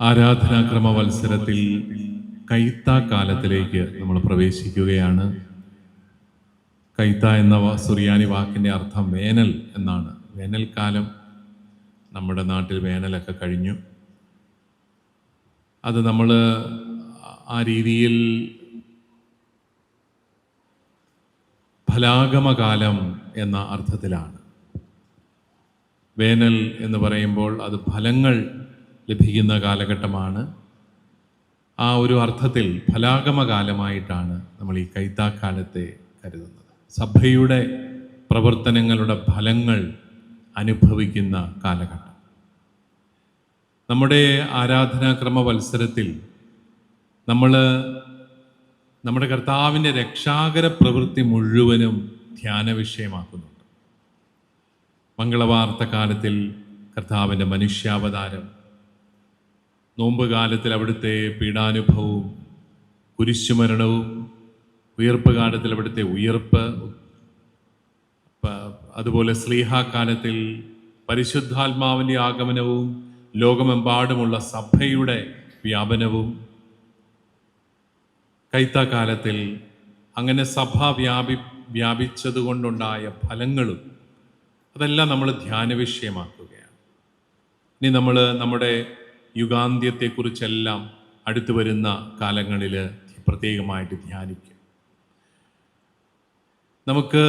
ആരാധനാക്രമ മത്സരത്തിൽ കൈത്താക്കാലത്തിലേക്ക് നമ്മൾ പ്രവേശിക്കുകയാണ്. കൈത്ത എന്ന സുറിയാനി വാക്കിന്റെ അർത്ഥം വേനൽ എന്നാണ്. വേനൽക്കാലം നമ്മുടെ നാട്ടിൽ വേനലൊക്കെ കഴിഞ്ഞു. അത് നമ്മൾ ആ രീതിയിൽ ഫലാഗമകാലം എന്ന അർത്ഥത്തിലാണ്. വേനൽ എന്ന് പറയുമ്പോൾ അത് ഫലങ്ങൾ ലഭിക്കുന്ന കാലഘട്ടമാണ്. ആ ഒരു അർത്ഥത്തിൽ ഫലാഗമകാലമായിട്ടാണ് നമ്മൾ ഈ കൈത്താക്കാലത്തെ കരുതുന്നത്. സഭയുടെ പ്രവർത്തനങ്ങളുടെ ഫലങ്ങൾ അനുഭവിക്കുന്ന കാലഘട്ടം. നമ്മുടെ ആരാധനാക്രമ മത്സരത്തിൽ നമ്മൾ നമ്മുടെ കർത്താവിന്റെ രക്ഷാകര പ്രവൃത്തി മുഴുവനും ധ്യാന വിഷയമാക്കുന്നുണ്ട്. മംഗളവാർത്ത കാലത്തിൽ കർത്താവിന്റെ മനുഷ്യാവതാരം നോമ്പ് കാലത്തിൽ അവിടുത്തെ പീഡാനുഭവവും കുരിശുമരണവും ഉയർപ്പ് കാലത്തിൽ അവിടുത്തെ ഉയർപ്പ് അതുപോലെ സ്ലീഹാക്കാലത്തിൽ പരിശുദ്ധാത്മാവിന്റെ ആഗമനവും ലോകമെമ്പാടുമുള്ള സഭയുടെ വ്യാപനവും കൈത്താക്കാലത്തിൽ അങ്ങനെ സഭ വ്യാപി വ്യാപിച്ചതുകൊണ്ടുണ്ടായ ഫലങ്ങളും അതെല്ലാം നമ്മൾ ധ്യാന വിഷയമാക്കുകയാണ് ഇനി നമ്മൾ നമ്മുടെ യുഗാന്ത്യത്തെക്കുറിച്ചെല്ലാം അടുത്തു വരുന്ന കാലങ്ങളിൽ പ്രത്യേകമായിട്ട് ധ്യാനിക്കും. നമുക്ക്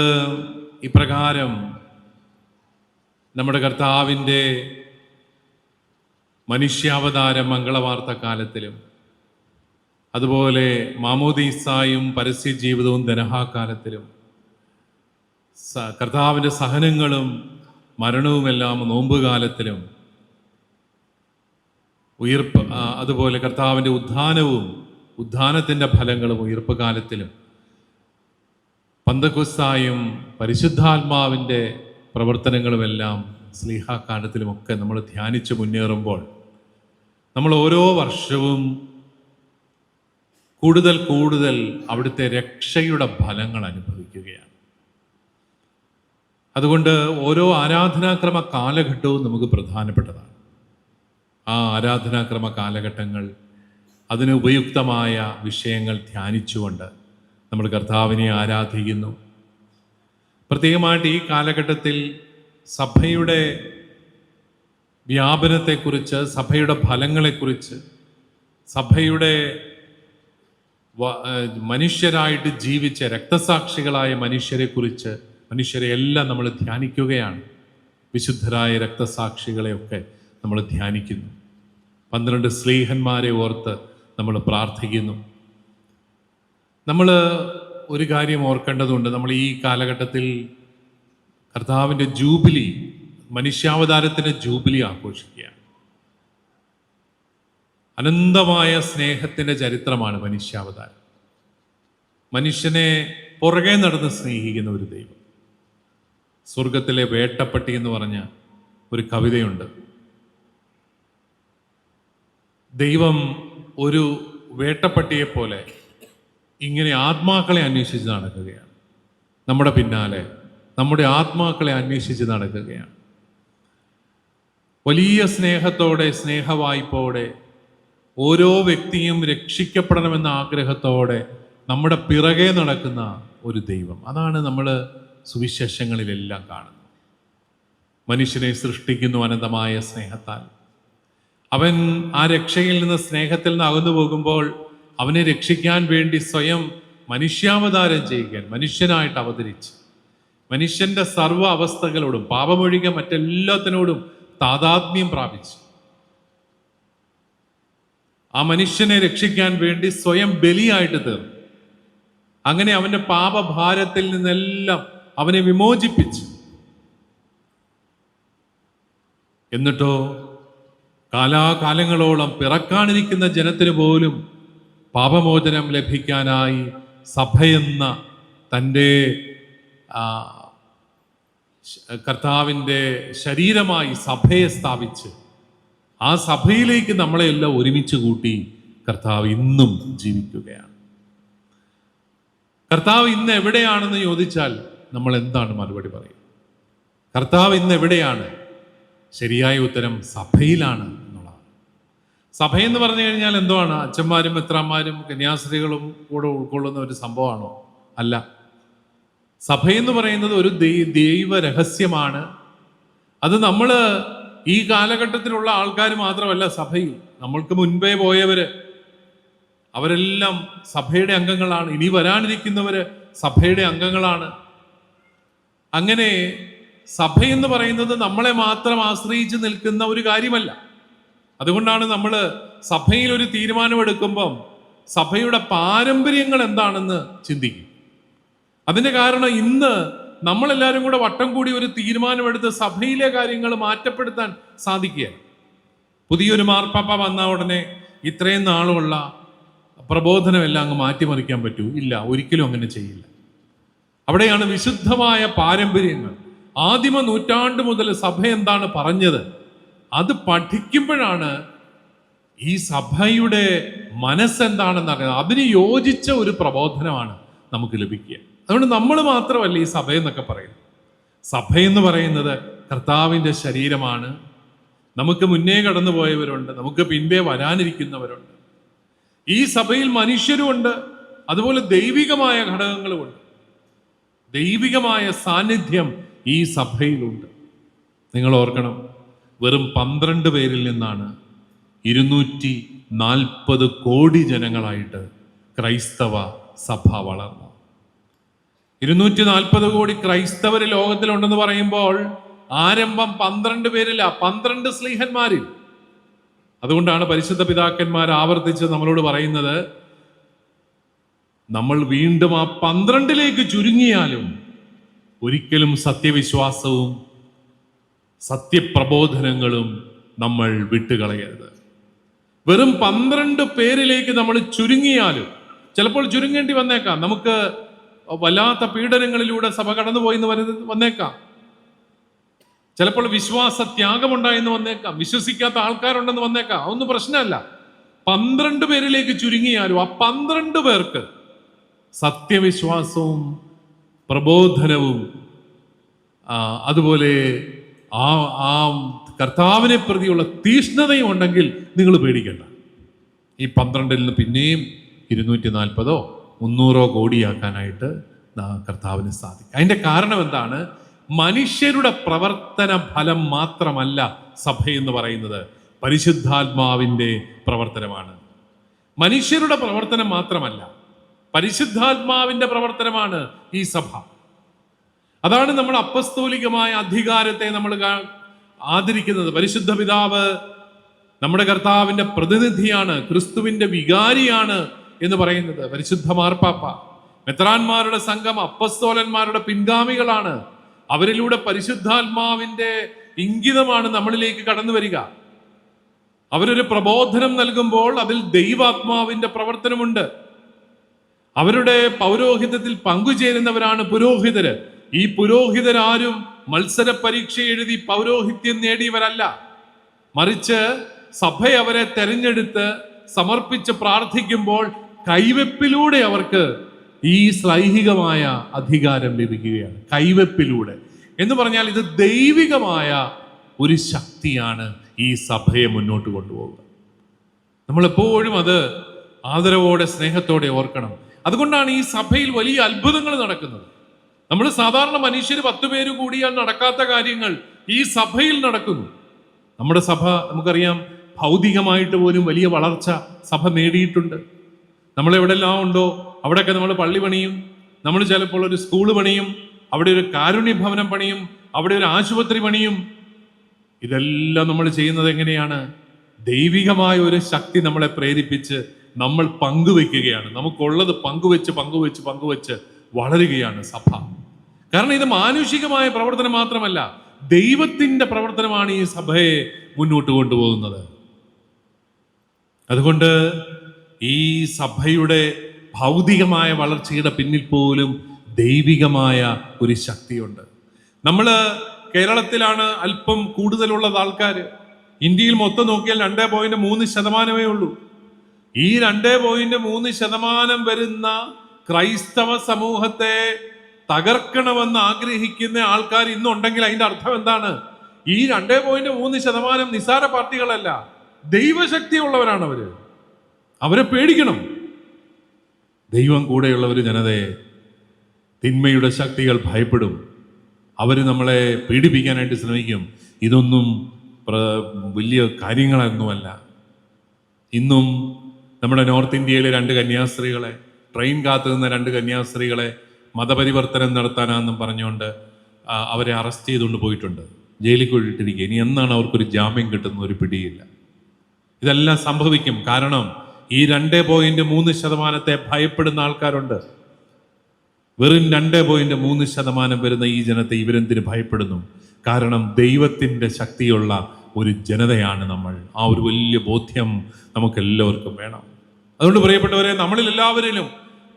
ഇപ്രകാരം നമ്മുടെ കർത്താവിന്റെ മനുഷ്യാവതാര മംഗളവാർത്ത കാലത്തിലും അതുപോലെ മാമോദീസായും പരസ്യ ജീവിതവും ധനഹാകാലത്തിലും കർത്താവിന്റെ സഹനങ്ങളും മരണവുമെല്ലാം നോമ്പുകാലത്തിലും ഉയർപ്പ് അതുപോലെ കർത്താവിന്റെ ഉത്ഥാനവും ഉത്ഥാനത്തിന്റെ ഫലങ്ങളും ഉയർപ്പ് കാലത്തിലും. പന്തക്കുസ്തായും പരിശുദ്ധാത്മാവിന്റെ പ്രവർത്തനങ്ങളുമെല്ലാം സ്ലീഹാകാലത്തിലുമൊക്കെ നമ്മൾ ധ്യാനിച്ച് മുന്നേറുമ്പോൾ നമ്മൾ ഓരോ വർഷവും കൂടുതൽ കൂടുതൽ അവിടുത്തെ രക്ഷയുടെ ഫലങ്ങൾ അനുഭവിക്കുകയാണ്. അതുകൊണ്ട് ഓരോ ആരാധനാക്രമ കാലഘട്ടവും നമുക്ക് പ്രധാനപ്പെട്ടതാണ്. ആ ആരാധനാക്രമ കാലഘട്ടങ്ങൾ അതിന് ഉപയുക്തമായ വിഷയങ്ങൾ ധ്യാനിച്ചുകൊണ്ട് നമ്മൾ കർത്താവിനെ ആരാധിക്കുന്നു. പ്രത്യേകമായിട്ട് ഈ കാലഘട്ടത്തിൽ സഭയുടെ വ്യാപനത്തെക്കുറിച്ച് സഭയുടെ ഫലങ്ങളെക്കുറിച്ച് സഭയുടെ മനുഷ്യരായിട്ട് ജീവിച്ച രക്തസാക്ഷികളായ മനുഷ്യരെക്കുറിച്ച് മനുഷ്യരെ എല്ലാം നമ്മൾ ധ്യാനിക്കുകയാണ്. വിശുദ്ധരായ രക്തസാക്ഷികളെയൊക്കെ നമ്മൾ ധ്യാനിക്കുന്നു. പന്ത്രണ്ട് സ്ലീഹന്മാരെ ഓർത്ത് നമ്മൾ പ്രാർത്ഥിക്കുന്നു. നമ്മൾ ഒരു കാര്യം ഓർക്കേണ്ടതുണ്ട്. നമ്മൾ ഈ കാലഘട്ടത്തിൽ കർത്താവിന്റെ ജൂബിലി മനുഷ്യാവതാരത്തിന്റെ ജൂബിലി ആഘോഷിക്കുകയാണ്. അനന്തമായ സ്നേഹത്തിന്റെ ചരിത്രമാണ് മനുഷ്യാവതാരം. മനുഷ്യനെ പുറകെ നടന്ന് സ്നേഹിക്കുന്ന ഒരു ദൈവം. സ്വർഗത്തിലെ വേട്ടപ്പട്ടി എന്ന് പറഞ്ഞ ഒരു കവിതയുണ്ട്. ദൈവം ഒരു വേട്ടപ്പട്ടിയെ പോലെ ഇങ്ങനെ ആത്മാക്കളെ അന്വേഷിച്ച് നടക്കുകയാണ്. നമ്മുടെ പിന്നാലെ നമ്മുടെ ആത്മാക്കളെ അന്വേഷിച്ച് നടക്കുകയാണ്. വലിയ സ്നേഹത്തോടെ സ്നേഹവായ്പോടെ ഓരോ വ്യക്തിയും രക്ഷിക്കപ്പെടണമെന്ന ആഗ്രഹത്തോടെ നമ്മുടെ പിറകെ നടക്കുന്ന ഒരു ദൈവം. അതാണ് നമ്മൾ സുവിശേഷങ്ങളിലെല്ലാം കാണുന്നത്. മനുഷ്യനെ സൃഷ്ടിക്കുന്നു അനന്തമായ സ്നേഹത്താൽ. അവൻ ആ രക്ഷയിൽ നിന്ന് സ്നേഹത്തിൽ നിന്ന് അകന്നു പോകുമ്പോൾ അവനെ രക്ഷിക്കാൻ വേണ്ടി സ്വയം മനുഷ്യാവതാരം ചെയ്യുക മനുഷ്യനായിട്ട് അവതരിച്ച്. മനുഷ്യന്റെ സർവ അവസ്ഥകളോടും പാപമൊഴികെ മറ്റെല്ലാത്തിനോടും താതാത്മ്യം പ്രാപിച്ചു. ആ മനുഷ്യനെ രക്ഷിക്കാൻ വേണ്ടി സ്വയം ബലിയായിട്ട് തീർന്നു. അങ്ങനെ അവന്റെ പാപഭാരത്തിൽ നിന്നെല്ലാം അവനെ വിമോചിപ്പിച്ചു. എന്നിട്ടോ കാലാകാലങ്ങളോളം പിറക്കാനിരിക്കുന്ന ജനത്തിന് പോലും പാപമോചനം ലഭിക്കാനായി സഭയെന്ന തന്റെ കർത്താവിന്റെ ശരീരമായി സഭയെ സ്ഥാപിച്ച് ആ സഭയിലേക്ക് നമ്മളെല്ലാം ഒരുമിച്ച് കൂട്ടി കർത്താവ് ഇന്നും ജീവിക്കുകയാണ്. കർത്താവ് ഇന്ന് എവിടെയാണെന്ന് ചോദിച്ചാൽ നമ്മൾ എന്താണ് മറുപടി പറയുക? കർത്താവ് ഇന്ന് എവിടെയാണ് ശരിയായ ഉത്തരം സഭയിലാണ് എന്നുള്ളതാണ്. സഭയെന്ന് പറഞ്ഞു കഴിഞ്ഞാൽ എന്തുവാണ്? അച്ഛന്മാരും മെത്രാന്മാരും കന്യാസ്ത്രീകളും കൂടെ ഉൾക്കൊള്ളുന്ന ഒരു സംഭവമാണോ? അല്ല. സഭയെന്ന് പറയുന്നത് ഒരു ദൈവ രഹസ്യമാണ്. അത് നമ്മൾ ഈ കാലഘട്ടത്തിലുള്ള ആൾക്കാർ മാത്രമല്ല സഭയിൽ. നമ്മൾക്ക് മുൻപേ പോയവര് അവരെല്ലാം സഭയുടെ അംഗങ്ങളാണ്. ഇനി വരാനിരിക്കുന്നവര് സഭയുടെ അംഗങ്ങളാണ്. അങ്ങനെ സഭയെന്ന് പറയുന്നത് നമ്മളെ മാത്രം ആശ്രയിച്ച് നിൽക്കുന്ന ഒരു കാര്യമല്ല. അതുകൊണ്ടാണ് നമ്മൾ സഭയിൽ ഒരു തീരുമാനമെടുക്കുമ്പം സഭയുടെ പാരമ്പര്യങ്ങൾ എന്താണെന്ന് ചിന്തിക്കും. അതിന്റെ കാരണം ഇന്ന് നമ്മളെല്ലാവരും കൂടെ വട്ടം കൂടി ഒരു തീരുമാനമെടുത്ത് സഭയിലെ കാര്യങ്ങൾ മാറ്റപ്പെടുത്താൻ സാധിക്കുകയാണ്. പുതിയൊരു മാർപ്പാപ്പ വന്ന ഉടനെ ഇത്രയും നാളുള്ള പ്രബോധനമെല്ലാം അങ്ങ് മാറ്റിമറിക്കാൻ പറ്റൂ? ഇല്ല ഒരിക്കലും അങ്ങനെ ചെയ്യില്ല. അവിടെയാണ് വിശുദ്ധമായ പാരമ്പര്യങ്ങൾ. ആദിമ നൂറ്റാണ്ട് മുതൽ സഭ എന്താണ് പറഞ്ഞത്? അത് പഠിക്കുമ്പോഴാണ് ഈ സഭയുടെ മനസ്സെന്താണെന്ന് അറിയുന്നത്. അതിന് യോജിച്ച ഒരു പ്രബോധനമാണ് നമുക്ക് ലഭിക്കുക. അതുകൊണ്ട് നമ്മൾ മാത്രമല്ല ഈ സഭ എന്നൊക്കെ പറയുന്നത്. സഭ എന്ന് പറയുന്നത് കർത്താവിന്റെ ശരീരമാണ്. നമുക്ക് മുന്നേ കടന്നു പോയവരുണ്ട് നമുക്ക് പിൻപേ വരാനിരിക്കുന്നവരുണ്ട്. ഈ സഭയിൽ മനുഷ്യരുമുണ്ട് അതുപോലെ ദൈവികമായ ഘടകങ്ങളുമുണ്ട് ദൈവികമായ സാന്നിധ്യം ഈ സഭയിലുണ്ട്. നിങ്ങൾ ഓർക്കണം വെറും പന്ത്രണ്ട് പേരിൽ നിന്നാണ് ഇരുന്നൂറ്റി നാൽപ്പത് കോടി ജനങ്ങളായിട്ട് ക്രൈസ്തവ സഭ വളർന്നത്. ഇരുന്നൂറ്റി നാൽപ്പത് കോടി ക്രൈസ്തവർ ലോകത്തിലുണ്ടെന്ന് പറയുമ്പോൾ ആരംഭം പന്ത്രണ്ട് പേരില്ല പന്ത്രണ്ട് സ്ലീഹന്മാരിൽ. അതുകൊണ്ടാണ് പരിശുദ്ധ പിതാക്കന്മാർ ആവർത്തിച്ച് നമ്മളോട് പറയുന്നത് നമ്മൾ വീണ്ടും ആ പന്ത്രണ്ടിലേക്ക് ചുരുങ്ങിയാലും ഒരിക്കലും സത്യവിശ്വാസവും സത്യപ്രബോധനങ്ങളും നമ്മൾ വിട്ടുകളയരുത്. വെറും പന്ത്രണ്ട് പേരിലേക്ക് നമ്മൾ ചുരുങ്ങിയാലും ചിലപ്പോൾ ചുരുങ്ങേണ്ടി വന്നേക്കാം. നമുക്ക് വല്ലാത്ത പീഡനങ്ങളിലൂടെ സഭ കടന്നുപോയിന്ന് വരുന്ന വന്നേക്കാം. ചിലപ്പോൾ വിശ്വാസ ത്യാഗമുണ്ടായെന്ന് വന്നേക്കാം. വിശ്വസിക്കാത്ത ആൾക്കാരുണ്ടെന്ന് വന്നേക്കാം. അതൊന്നും പ്രശ്നമല്ല. പന്ത്രണ്ട് പേരിലേക്ക് ചുരുങ്ങിയാലും ആ പന്ത്രണ്ട് പേർക്ക് സത്യവിശ്വാസവും പ്രബോധനവും അതുപോലെ ആ ആ കർത്താവിനെ പ്രതിയുള്ള തീഷ്ണതയും ഉണ്ടെങ്കിൽ നിങ്ങൾ പേടിക്കണ്ട. ഈ പന്ത്രണ്ടിൽ നിന്ന് പിന്നെയും ഇരുന്നൂറ്റി നാൽപ്പതോ മുന്നൂറോ കോടിയാക്കാനായിട്ട് കർത്താവിന് സാധിക്കും. അതിന്റെ കാരണം എന്താണ്? മനുഷ്യരുടെ പ്രവർത്തന ഫലം മാത്രമല്ല സഭ എന്ന് പറയുന്നത്. പരിശുദ്ധാത്മാവിന്റെ പ്രവർത്തനമാണ്. മനുഷ്യരുടെ പ്രവർത്തനം മാത്രമല്ല പരിശുദ്ധാത്മാവിന്റെ പ്രവർത്തനമാണ് ഈ സഭ. അതാണ് നമ്മൾ അപ്പസ്തോലികമായ അധികാരത്തെ നമ്മൾ ആദരിക്കുന്നത്. പരിശുദ്ധ പിതാവ് നമ്മുടെ കർത്താവിന്റെ പ്രതിനിധിയാണ് ക്രിസ്തുവിന്റെ വികാരിയാണ് എന്ന് പറയുന്നത്. പരിശുദ്ധ മാർപ്പാപ്പ മെത്രാന്മാരുടെ സംഘം അപ്പസ്തോലന്മാരുടെ പിൻഗാമികളാണ്. അവരിലൂടെ പരിശുദ്ധാത്മാവിന്റെ ഇംഗിതമാണ് നമ്മളിലേക്ക് കടന്നു വരിക. അവരൊരു പ്രബോധനം നൽകുമ്പോൾ അതിൽ ദൈവാത്മാവിന്റെ പ്രവർത്തനമുണ്ട്. അവരുടെ പൗരോഹിതത്തിൽ പങ്കുചേരുന്നവരാണ് പുരോഹിതര്. ഈ പുരോഹിതരാരും മത്സര പരീക്ഷ എഴുതി പൗരോഹിത്യം നേടിയവരല്ല. മറിച്ച് സഭ അവരെ തെരഞ്ഞെടുത്ത് സമർപ്പിച്ച് പ്രാർത്ഥിക്കുമ്പോൾ കൈവെപ്പിലൂടെ അവർക്ക് ഈ ശ്ലൈഹികമായ അധികാരം ലഭിക്കുകയാണ്. കൈവെപ്പിലൂടെ. എന്ന് പറഞ്ഞാൽ ഇത് ദൈവികമായ ഒരു ശക്തിയാണ് ഈ സഭയെ മുന്നോട്ട് കൊണ്ടുപോകുക നമ്മളെപ്പോഴും അത് ആദരവോടെ സ്നേഹത്തോടെ ഓർക്കണം. അതുകൊണ്ടാണ് ഈ സഭയിൽ വലിയ അത്ഭുതങ്ങൾ നടക്കുന്നത്. നമ്മൾ സാധാരണ മനുഷ്യർ പത്ത് പേര് കൂടിയാൽ നടക്കാത്ത കാര്യങ്ങൾ ഈ സഭയിൽ നടക്കുന്നു. നമ്മുടെ സഭ നമുക്കറിയാം ഭൗതികമായിട്ട് പോലും വലിയ വളർച്ച സഭ നേടിയിട്ടുണ്ട്. നമ്മൾ എവിടെല്ലാം ഉണ്ടോ അവിടെയൊക്കെ നമ്മൾ പള്ളി പണിയും. നമ്മൾ ചിലപ്പോൾ ഒരു സ്കൂൾ പണിയും അവിടെ ഒരു കാരുണ്യ ഭവനം പണിയും അവിടെ ഒരു ആശുപത്രി പണിയും. ഇതെല്ലാം നമ്മൾ ചെയ്യുന്നത് എങ്ങനെയാണ്? ദൈവികമായ ഒരു ശക്തി നമ്മളെ പ്രേരിപ്പിച്ച് നമ്മൾ പങ്കുവെക്കുകയാണ്. നമുക്കുള്ളത് പങ്കുവെച്ച് പങ്കുവെച്ച് പങ്കുവെച്ച് വളരുകയാണ് സഭ. കാരണം ഇത് മാനുഷികമായ പ്രവർത്തനം മാത്രമല്ല ദൈവത്തിന്റെ പ്രവർത്തനമാണ് ഈ സഭയെ മുന്നോട്ട് കൊണ്ടുപോകുന്നത്. അതുകൊണ്ട് ഈ സഭയുടെ ഭൗതികമായ വളർച്ചയുടെ പിന്നിൽ പോലും ദൈവികമായ ഒരു ശക്തിയുണ്ട്. നമ്മൾ കേരളത്തിലാണ് അല്പം കൂടുതലുള്ളത് ആൾക്കാർ ഇന്ത്യയിൽ മൊത്തം നോക്കിയാൽ രണ്ടേ പോയിന്റ് മൂന്ന് ശതമാനമേ ഉള്ളൂ. ഈ രണ്ടേ പോയിന്റ് മൂന്ന് ശതമാനം വരുന്ന ക്രൈസ്തവ സമൂഹത്തെ തകർക്കണമെന്ന് ആഗ്രഹിക്കുന്ന ആൾക്കാർ ഇന്നുണ്ടെങ്കിൽ അതിന്റെ അർത്ഥം എന്താണ്? ഈ രണ്ടേ പോയിന്റ് മൂന്ന് ശതമാനം നിസാര പാർട്ടികളല്ല ദൈവശക്തിയുള്ളവരാണ് അവർ. അവരെ പേടിക്കണം. ദൈവം കൂടെയുള്ളവർ ജനതയെ തിന്മയുടെ ശക്തികൾ ഭയപ്പെടും. അവർ നമ്മളെ പീഡിപ്പിക്കാനായിട്ട് ശ്രമിക്കും. ഇതൊന്നും വലിയ കാര്യങ്ങളൊന്നുമല്ല. ഇന്നും നമ്മുടെ നോർത്ത് ഇന്ത്യയിലെ രണ്ട് കന്യാസ്ത്രീകളെ ട്രെയിൻ കാത്തു നിന്ന രണ്ട് കന്യാസ്ത്രീകളെ മതപരിവർത്തനം നടത്താനാണെന്നും പറഞ്ഞുകൊണ്ട് അവരെ അറസ്റ്റ് ചെയ്തുകൊണ്ട് പോയിട്ടുണ്ട്. ജയിലിൽ കൊണ്ടിട്ടിരിക്കുക ഇനി എന്നാണ് അവർക്കൊരു ജാമ്യം കിട്ടുന്ന ഒരു പിടിയില്ല. ഇതെല്ലാം സംഭവിക്കും. കാരണം ഈ രണ്ടേ പോയിന്റ് മൂന്ന് ശതമാനത്തെ ഭയപ്പെടുന്ന ആൾക്കാരുണ്ട്. വെറും രണ്ടേ പോയിന്റ് മൂന്ന് ശതമാനം വരുന്ന ഈ ജനത്തെ ഇവരെന്തിന് ഭയപ്പെടുന്നു? കാരണം ദൈവത്തിന്റെ ശക്തിയുള്ള ഒരു ജനതയാണ് നമ്മൾ. ആ ഒരു വലിയ ബോധ്യം നമുക്ക് എല്ലാവർക്കും വേണം. അതുകൊണ്ട് പ്രിയപ്പെട്ടവരെ നമ്മളിൽ എല്ലാവരിലും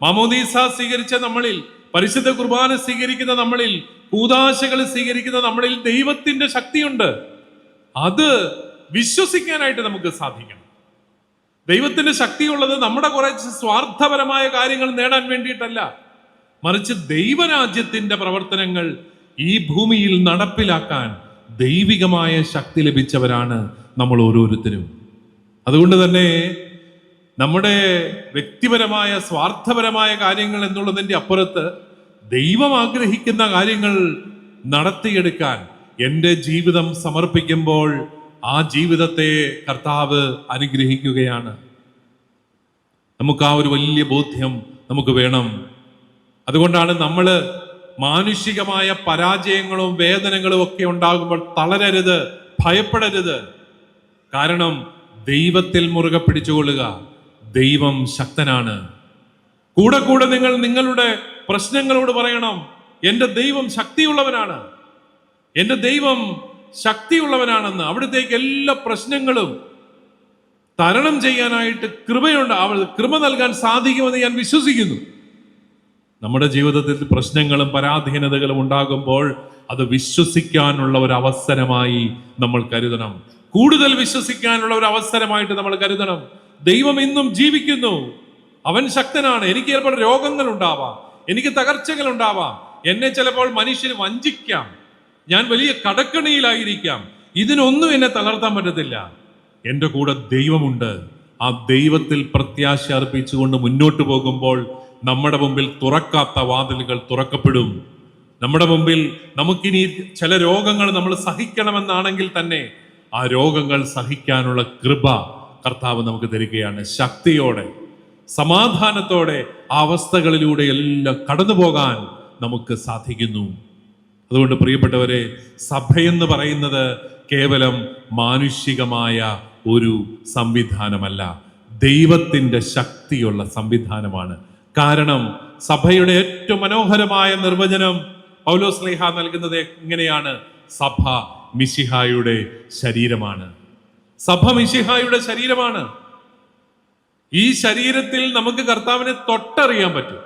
മാമോദീസ സ്വീകരിച്ച നമ്മളിൽ പരിശുദ്ധ കുർബാന സ്വീകരിക്കുന്ന നമ്മളിൽ കൂതാശകൾ സ്വീകരിക്കുന്ന നമ്മളിൽ ദൈവത്തിന്റെ ശക്തിയുണ്ട്. അത് വിശ്വസിക്കാനായിട്ട് നമുക്ക് സാധിക്കണം. ദൈവത്തിന്റെ ശക്തിയുള്ളത് നമ്മുടെ കുറച്ച് സ്വാർത്ഥപരമായ കാര്യങ്ങൾ നേടാൻ വേണ്ടിയിട്ടല്ല. മറിച്ച് ദൈവരാജ്യത്തിന്റെ പ്രവർത്തനങ്ങൾ ഈ ഭൂമിയിൽ നടപ്പിലാക്കാൻ ദൈവികമായ ശക്തി ലഭിച്ചവരാണ് നമ്മൾ ഓരോരുത്തരും. അതുകൊണ്ട് തന്നെ നമ്മുടെ വ്യക്തിപരമായ സ്വാർത്ഥപരമായ കാര്യങ്ങൾ എന്നുള്ളതിന്റെ അപ്പുറത്ത് ദൈവം ആഗ്രഹിക്കുന്ന കാര്യങ്ങൾ നടത്തിയെടുക്കാൻ എന്റെ ജീവിതം സമർപ്പിക്കുമ്പോൾ ആ ജീവിതത്തെ കർത്താവ് അനുഗ്രഹിക്കുകയാണ്. നമുക്ക് ആ ഒരു വലിയ ബോധ്യം നമുക്ക് വേണം. അതുകൊണ്ടാണ് നമ്മൾ മാനുഷികമായ പരാജയങ്ങളും വേദനകളും ഒക്കെ ഉണ്ടാകുമ്പോൾ തളരരുത് ഭയപ്പെടരുത്. കാരണം ദൈവത്തിൽ മുറുകെ പിടിച്ചുകൊള്ളുക ദൈവം ശക്തനാണ്. കൂടെ കൂടെ നിങ്ങൾ നിങ്ങളുടെ പ്രശ്നങ്ങളോട് പറയണം. എന്റെ ദൈവം ശക്തിയുള്ളവനാണ്. എന്റെ ദൈവം ശക്തിയുള്ളവനാണെന്ന് അവിടത്തേക്ക് എല്ലാ പ്രശ്നങ്ങളും തരണം ചെയ്യാനായിട്ട് കൃപയുണ്ട്. അവൾ കൃപ നൽകാൻ സാധിക്കുമെന്ന് ഞാൻ വിശ്വസിക്കുന്നു. നമ്മുടെ ജീവിതത്തിൽ പ്രശ്നങ്ങളും പരാധീനതകളും ഉണ്ടാകുമ്പോൾ അത് വിശ്വസിക്കാനുള്ള ഒരു അവസരമായി നമ്മൾ കരുതണം. കൂടുതൽ വിശ്വസിക്കാനുള്ള ഒരു അവസരമായിട്ട് നമ്മൾ കരുതണം. ദൈവം ഇന്നും ജീവിക്കുന്നു. അവൻ ശക്തനാണ്. എനിക്ക് ചിലപ്പോൾ രോഗങ്ങൾ ഉണ്ടാവാം എനിക്ക് തകർച്ചകൾ ഉണ്ടാവാം എന്നെ ചിലപ്പോൾ മനുഷ്യന് വഞ്ചിക്കാം. ഞാൻ വലിയ കടക്കണിയിലായിരിക്കാം. ഇതിനൊന്നും എന്നെ തളർത്താൻ പറ്റത്തില്ല. എന്റെ കൂടെ ദൈവമുണ്ട്. ആ ദൈവത്തിൽ പ്രത്യാശ അർപ്പിച്ചുകൊണ്ട് മുന്നോട്ട് പോകുമ്പോൾ നമ്മുടെ മുമ്പിൽ തുറക്കാത്ത വാതിലുകൾ തുറക്കപ്പെടും. നമ്മുടെ മുമ്പിൽ നമുക്കിനി ചില രോഗങ്ങൾ നമ്മൾ സഹിക്കണമെന്നാണെങ്കിൽ തന്നെ ആ രോഗങ്ങൾ സഹിക്കാനുള്ള കൃപ കർത്താവ് നമുക്ക് തരികയാണ്. ശക്തിയോടെ സമാധാനത്തോടെ ആ അവസ്ഥകളിലൂടെ എല്ലാം കടന്നു പോകാൻ നമുക്ക് സാധിക്കുന്നു. അതുകൊണ്ട് പ്രിയപ്പെട്ടവരെ സഭയെന്ന് പറയുന്നത് കേവലം മാനുഷികമായ ഒരു സംവിധാനമല്ല. ദൈവത്തിന്റെ ശക്തിയുള്ള സംവിധാനമാണ്. കാരണം സഭയുടെ ഏറ്റവും മനോഹരമായ നിർവചനം പൗലോസ് സ്ലേഹ നൽകുന്നത് എങ്ങനെയാണ്? സഭ മിശിഹായുടെ ശരീരമാണ്. സഭ മിശിഹായുടെ ശരീരമാണ്. ഈ ശരീരത്തിൽ നമുക്ക് കർത്താവിനെ തൊട്ടറിയാൻ പറ്റും.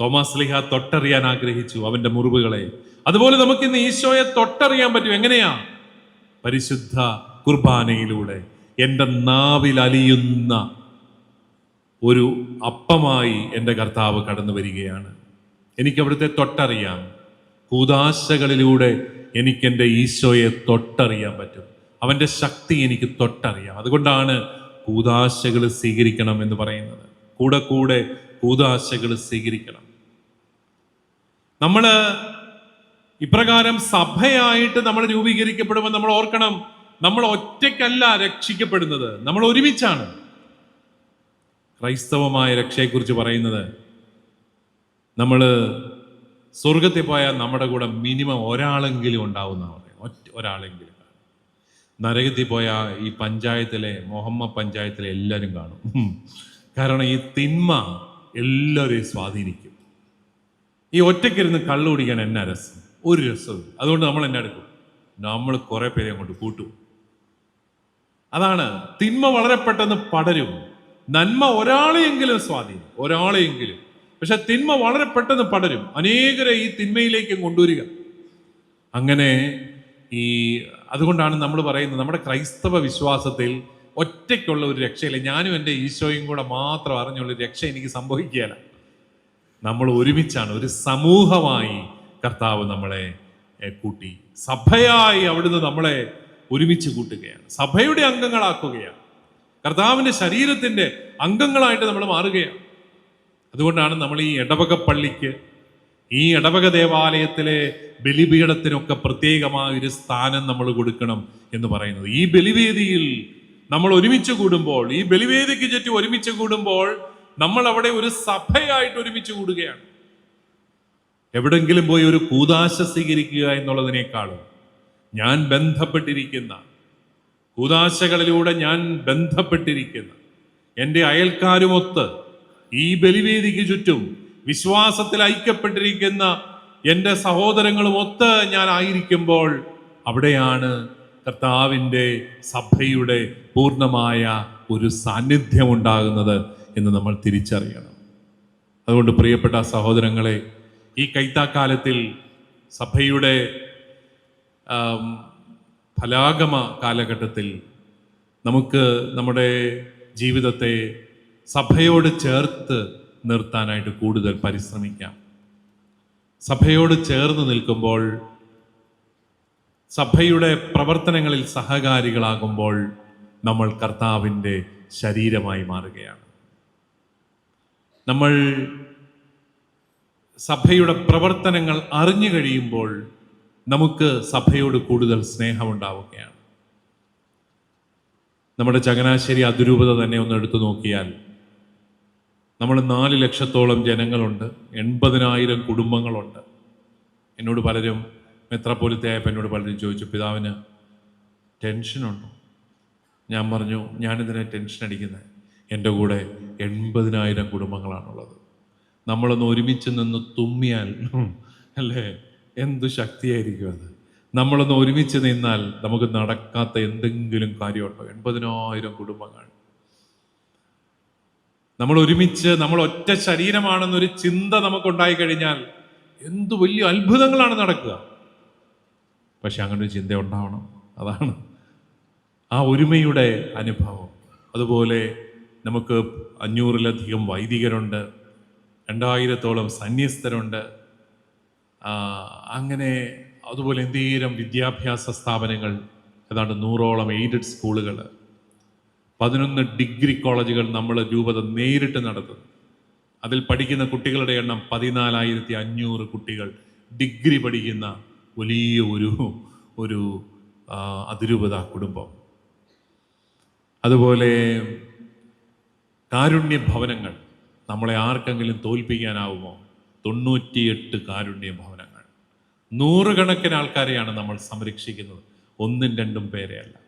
തോമസ് ലിഹ തൊട്ടറിയാൻ ആഗ്രഹിച്ചു അവന്റെ മുറിവുകളെ. അതുപോലെ നമുക്ക് ഇന്ന് ഈശോയെ തൊട്ടറിയാൻ പറ്റും. എങ്ങനെയാ? പരിശുദ്ധ കുർബാനയിലൂടെ എന്റെ നാവിൽ അലിയുന്ന ഒരു അപ്പമായി എന്റെ കർത്താവ് കടന്നു വരികയാണ്. എനിക്ക് അവിടുത്തെ തൊട്ടറിയാം. കൂതാശകളിലൂടെ എനിക്ക് എന്റെ ഈശോയെ തൊട്ടറിയാൻ പറ്റും. അവന്റെ ശക്തി എനിക്ക് തൊട്ടറിയാം. അതുകൊണ്ടാണ് കൂതാശകൾ സ്വീകരിക്കണം എന്ന് പറയുന്നത്. കൂടെ കൂടെ കൂതാശകൾ സ്വീകരിക്കണം. നമ്മൾ ഇപ്രകാരം സഭയായിട്ട് നമ്മൾ രൂപീകരിക്കപ്പെടുമ്പോൾ നമ്മൾ ഓർക്കണം നമ്മൾ ഒറ്റയ്ക്കല്ല രക്ഷിക്കപ്പെടുന്നത്. നമ്മൾ ഒരുമിച്ചാണ്. ക്രൈസ്തവമായ രക്ഷയെക്കുറിച്ച് പറയുന്നത് നമ്മൾ സ്വർഗത്തിൽ പോയാൽ നമ്മുടെ കൂടെ മിനിമം ഒരാളെങ്കിലും ഉണ്ടാവുന്ന ഒരാളെങ്കിലും. നരകത്തിൽ പോയ ഈ പഞ്ചായത്തിലെ മുഹമ്മദ് പഞ്ചായത്തിലെ എല്ലാവരും കാണും. കാരണം ഈ തിന്മ എല്ലാവരെയും സ്വാധീനിക്കും. ഈ ഒറ്റയ്ക്കിരുന്ന് കള്ളു കുടിക്കാൻ എന്നാ രസം? ഒരു രസം അതുകൊണ്ട് നമ്മൾ എന്നെ എടുക്കും? നമ്മൾ കുറെ പേരെ അങ്ങോട്ട് കൂട്ടും. അതാണ് തിന്മ വളരെ പെട്ടെന്ന് പടരും. നന്മ ഒരാളെയെങ്കിലും സ്വാധീനം ഒരാളെയെങ്കിലും. പക്ഷെ തിന്മ വളരെ പെട്ടെന്ന് പടരും. അനേകരെ ഈ തിന്മയിലേക്ക് കൊണ്ടുവരിക. അങ്ങനെ ഈ അതുകൊണ്ടാണ് നമ്മൾ പറയുന്നത് നമ്മുടെ ക്രൈസ്തവ വിശ്വാസത്തിൽ ഒറ്റയ്ക്കുള്ള ഒരു രക്ഷയില്ല. ഞാനും എന്റെ ഈശോയും കൂടെ മാത്രം അറിഞ്ഞുള്ള രക്ഷ എനിക്ക് സംഭവിക്കുകയില്ല നമ്മൾ ഒരുമിച്ചാണ് ഒരു സമൂഹമായി കർത്താവ് നമ്മളെ കൂട്ടി. സഭയായി അവിടുന്ന് നമ്മളെ ഒരുമിച്ച് കൂട്ടുകയാണ്. സഭയുടെ അംഗങ്ങളാക്കുകയാണ്. കർത്താവിന്റെ ശരീരത്തിന്റെ അംഗങ്ങളായിട്ട് നമ്മൾ മാറുകയാണ്. അതുകൊണ്ടാണ് നമ്മൾ ഈ ഇടവക പള്ളിക്ക് ഈ ഇടവക ദേവാലയത്തിലെ ബലിപീഠത്തിനൊക്കെ പ്രത്യേകമായ ഒരു സ്ഥാനം നമ്മൾ കൊടുക്കണം എന്ന് പറയുന്നത്. ഈ ബലിവേദിയിൽ നമ്മൾ ഒരുമിച്ച് കൂടുമ്പോൾ ഈ ബലിവേദിക്ക് ചുറ്റും ഒരുമിച്ച് കൂടുമ്പോൾ നമ്മൾ അവിടെ ഒരു സഭയായിട്ട് ഒരുമിച്ച് കൂടുകയാണ്. എവിടെങ്കിലും പോയി ഒരു കൂതാശ സ്വീകരിക്കുക എന്നുള്ളതിനേക്കാളും ഞാൻ ബന്ധപ്പെട്ടിരിക്കുന്ന കൂതാശകളിലൂടെ ഞാൻ ബന്ധപ്പെട്ടിരിക്കുന്ന എന്റെ അയൽക്കാരുമൊത്ത് ഈ ബലിവേദിക്ക് ചുറ്റും വിശ്വാസത്തിൽ ഐക്യപ്പെട്ടിരിക്കുന്ന എന്റെ സഹോദരങ്ങളുമൊത്ത് ഞാൻ ആയിരിക്കുമ്പോൾ അവിടെയാണ് കർത്താവിന്റെ സഭയുടെ പൂർണമായ ഒരു സാന്നിധ്യം ഉണ്ടാകുന്നത് എന്ന് നമ്മൾ തിരിച്ചറിയണം. അതുകൊണ്ട് പ്രിയപ്പെട്ട സഹോദരങ്ങളെ ഈ കൈത്താക്കാലത്തിൽ സഭയുടെ ഫലാഗമ കാലഘട്ടത്തിൽ നമുക്ക് നമ്മുടെ ജീവിതത്തെ സഭയോട് ചേർത്ത് നിർത്താനായിട്ട് കൂടുതൽ പരിശ്രമിക്കാം. സഭയോട് ചേർന്ന് നിൽക്കുമ്പോൾ സഭയുടെ പ്രവർത്തനങ്ങളിൽ സഹകാരികളാകുമ്പോൾ നമ്മൾ കർത്താവിന്റെ ശരീരമായി മാറുകയാണ്. നമ്മൾ സഭയുടെ പ്രവർത്തനങ്ങൾ അറിഞ്ഞു കഴിയുമ്പോൾ നമുക്ക് സഭയോട് കൂടുതൽ സ്നേഹമുണ്ടാവുകയാണ്. നമ്മുടെ ചങ്ങനാശ്ശേരി അതിരൂപത തന്നെ ഒന്ന് എടുത്തു നോക്കിയാൽ നമ്മൾ നാല് ലക്ഷത്തോളം ജനങ്ങളുണ്ട് എൺപതിനായിരം കുടുംബങ്ങളുണ്ട്. എന്നോട് പലരും മെത്രപ്പോലത്തെയായപ്പോൾ എന്നോട് പലരും ചോദിച്ചു പിതാവിന് ടെൻഷനുണ്ടോ? ഞാൻ പറഞ്ഞു ഞാനിതിനെ ടെൻഷൻ അടിക്കുന്നത് എന്റെ കൂടെ എൺപതിനായിരം കുടുംബങ്ങളാണുള്ളത്. നമ്മളൊന്ന് ഒരുമിച്ച് നിന്ന് തുമ്മിയാൽ അല്ലേ? എന്ത് ശക്തിയായിരിക്കും അത്? നമ്മളൊന്ന് ഒരുമിച്ച് നിന്നാൽ നമുക്ക് നടക്കാത്ത എന്തെങ്കിലും കാര്യമുണ്ടോ? എൺപതിനായിരം കുടുംബങ്ങൾ. നമ്മൾ ഒരുമിച്ച് നമ്മൾ ഒറ്റ ശരീരമാണെന്നൊരു ചിന്ത നമുക്കുണ്ടായി കഴിഞ്ഞാൽ എന്ത് വലിയ അത്ഭുതങ്ങളാണ് നടക്കുക. പക്ഷെ അങ്ങനെ ഒരു ചിന്ത ഉണ്ടാവണം. അതാണ് ആ ഒരുമയുടെ അനുഭവം. അതുപോലെ നമുക്ക് അഞ്ഞൂറിലധികം വൈദികരുണ്ട് രണ്ടായിരത്തോളം സന്യസ്തരുണ്ട്. അങ്ങനെ അതുപോലെ എന്തേരം വിദ്യാഭ്യാസ സ്ഥാപനങ്ങൾ ഏതാണ്ട് നൂറോളം എയ്ഡഡ് സ്കൂളുകൾ. പതിനൊന്ന് ഡിഗ്രി കോളേജുകൾ നമ്മൾ രൂപത നേരിട്ട് നടത്തുന്നു അതിൽ പഠിക്കുന്ന കുട്ടികളുടെ എണ്ണം പതിനാലായിരത്തി അഞ്ഞൂറ് കുട്ടികൾ ഡിഗ്രി പഠിക്കുന്ന വലിയ ഒരു ഒരു അതിരൂപത കുടുംബം. അതുപോലെ കാരുണ്യ ഭവനങ്ങൾ നമ്മളെ ആർക്കെങ്കിലും തോൽപ്പിക്കാനാവുമോ? തൊണ്ണൂറ്റിയെട്ട് കാരുണ്യ ഭവനങ്ങൾ. നൂറുകണക്കിന് ആൾക്കാരെയാണ് നമ്മൾ സംരക്ഷിക്കുന്നത്. ഒന്നും രണ്ടും പേരെയല്ല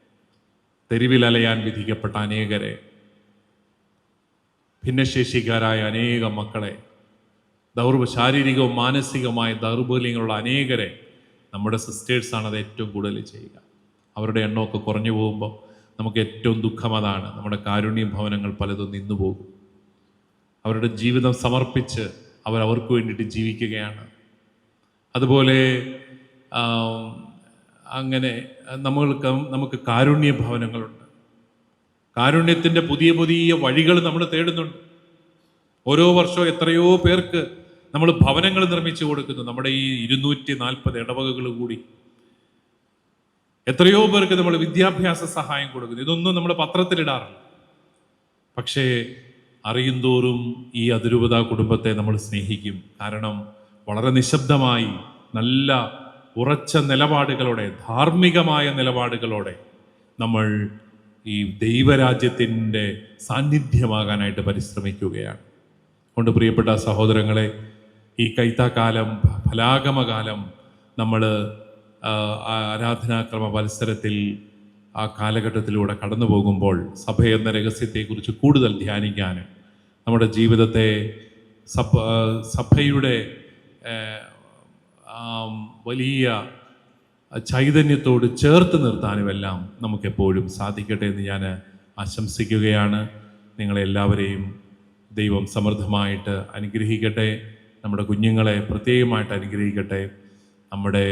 തെരുവിൽ അലയാൻ വിധിക്കപ്പെട്ട അനേകരെ. ഭിന്നശേഷിക്കാരായ അനേകം മക്കളെ ദൗർബ ശാരീരികവും മാനസികവുമായ ദൗർബല്യങ്ങളുള്ള അനേകരെ നമ്മുടെ സിസ്റ്റേഴ്സാണ് അത് ഏറ്റവും കൂടുതൽ ചെയ്യുക. അവരുടെ എണ്ണമൊക്കെ കുറഞ്ഞു പോകുമ്പോൾ നമുക്ക് ഏറ്റവും ദുഃഖം അതാണ്. നമ്മുടെ കാരുണ്യ ഭവനങ്ങൾ പലതും നിന്നു പോകും. അവരുടെ ജീവിതം സമർപ്പിച്ച് അവർ അവർക്ക് വേണ്ടിയിട്ട് ജീവിക്കുകയാണ്. അതുപോലെ അങ്ങനെ നമ്മൾക്ക് നമുക്ക് കാരുണ്യ ഭവനങ്ങളുണ്ട്. കാരുണ്യത്തിന്റെ പുതിയ പുതിയ വഴികൾ നമ്മൾ തേടുന്നുണ്ട്. ഓരോ വർഷവും എത്രയോ പേർക്ക് നമ്മൾ ഭവനങ്ങൾ നിർമ്മിച്ചു കൊടുക്കുന്നു. നമ്മുടെ ഈ ഇരുന്നൂറ്റി നാൽപ്പത് ഇടവകകൾ കൂടി. എത്രയോ പേർക്ക് നമ്മൾ വിദ്യാഭ്യാസ സഹായം കൊടുക്കുന്നു. ഇതൊന്നും നമ്മൾ പത്രത്തിലിടാറില്ല പക്ഷേ അറിയുന്തോറും ഈ അതിരൂപത കുടുംബത്തെ നമ്മൾ സ്നേഹിക്കും. കാരണം വളരെ നിശബ്ദമായി നല്ല ഉറച്ച നിലപാടുകളോടെ ധാർമ്മികമായ നിലപാടുകളോടെ നമ്മൾ ഈ ദൈവരാജ്യത്തിന്റെ സാന്നിധ്യമാകാനായിട്ട് പരിശ്രമിക്കുകയാണ്. കൊണ്ട് പ്രിയപ്പെട്ട സഹോദരങ്ങളെ ഈ കൈത്താക്കാലം ഫലാഗമകാലം നമ്മൾ ആരാധനാക്രമ മത്സരത്തിൽ ആ കാലഘട്ടത്തിലൂടെ കടന്നു പോകുമ്പോൾ സഭ എന്ന രഹസ്യത്തെക്കുറിച്ച് കൂടുതൽ ധ്യാനിക്കാനും നമ്മുടെ ജീവിതത്തെ സഭ സഭയുടെ വലിയ ചൈതന്യത്തോട് ചേർത്ത് നിർത്താനുമെല്ലാം നമുക്കെപ്പോഴും സാധിക്കട്ടെ എന്ന് ഞാൻ ആശംസിക്കുകയാണ്. നിങ്ങളെല്ലാവരെയും ദൈവം സമൃദ്ധമായിട്ട് അനുഗ്രഹിക്കട്ടെ. നമ്മുടെ കുഞ്ഞുങ്ങളെ പ്രത്യേകമായിട്ട് അനുഗ്രഹിക്കട്ടെ. നമ്മുടെ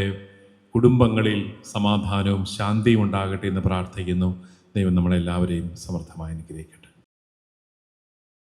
കുടുംബങ്ങളിൽ സമാധാനവും ശാന്തിയും ഉണ്ടാകട്ടെ എന്ന് പ്രാർത്ഥിക്കുന്നു. ദൈവം നമ്മളെല്ലാവരെയും സമൃദ്ധമായി അനുഗ്രഹിക്കട്ടെ.